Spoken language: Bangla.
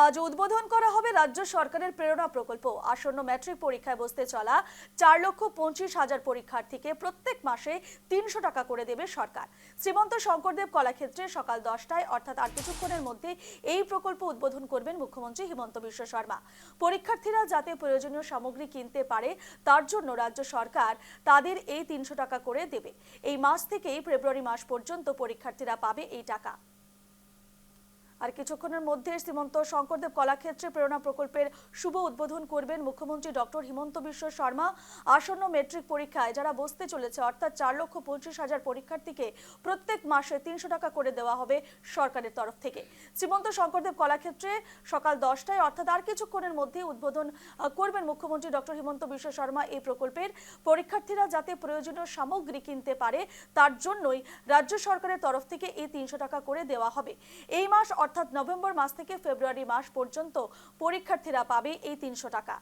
আজ উদ্বোধন করা হবে রাজ্য সরকারের প্রেরণা প্রকল্প। আসন্ন ম্যাট্রিক পরীক্ষায় বসতে চলা চার লক্ষ পঁচিশ হাজার পরীক্ষার্থীকে প্রত্যেক মাসে তিনশো টাকা করে দেবে সরকার। শ্রীমন্ত শঙ্করদেব কলাক্ষেত্রে সকাল দশটায়, অর্থাৎ আর কিছুক্ষণের মধ্যে এই প্রকল্প উদ্বোধন করবেন মুখ্যমন্ত্রী হিমন্ত বিশ্ব শর্মা। পরীক্ষার্থীরা যাতে প্রয়োজনীয় সামগ্রী কিনতে পারে, তার জন্য রাজ্য সরকার তাদের এই তিনশো টাকা করে দেবে। এই মাস থেকেই ফেব্রুয়ারি মাস পর্যন্ত পরীক্ষার্থীরা পাবে এই টাকা। আর কিছুক্ষণের মধ্যে শ্রীমন্ত শঙ্করদেব কলাক্ষেত্রে প্রেরণা প্রকল্পের শুভ উদ্বোধন করবেন মুখ্যমন্ত্রী ডক্টর হিমন্ত বিশ্ব শর্মা। আসন্ন মেট্রিক পরীক্ষায় যারা বসতে চলেছে, অর্থাৎ চার লক্ষ পঁচিশ হাজার পরীক্ষার্থীকে প্রত্যেক মাসে তিনশো টাকা করে দেওয়া হবে সরকারের তরফ থেকে। শ্রীমন্ত শঙ্করদেব কলাক্ষেত্রে সকাল দশটায়, অর্থাৎ আর কিছুক্ষণের মধ্যে উদ্বোধন করবেন মুখ্যমন্ত্রী ডক্টর হিমন্ত বিশ্ব শর্মা এই প্রকল্পের। পরীক্ষার্থীরা যাতে প্রয়োজনীয় সামগ্রী কিনতে পারে, তার জন্যই রাজ্য সরকারের তরফ থেকে এই তিনশো টাকা করে দেওয়া হবে। এই মাস অর্থাৎ নভেম্বর মাস থেকে ফেব্রুয়ারি মাস পর্যন্ত পরীক্ষার্থীরা পাবে এই তিনশো টাকা।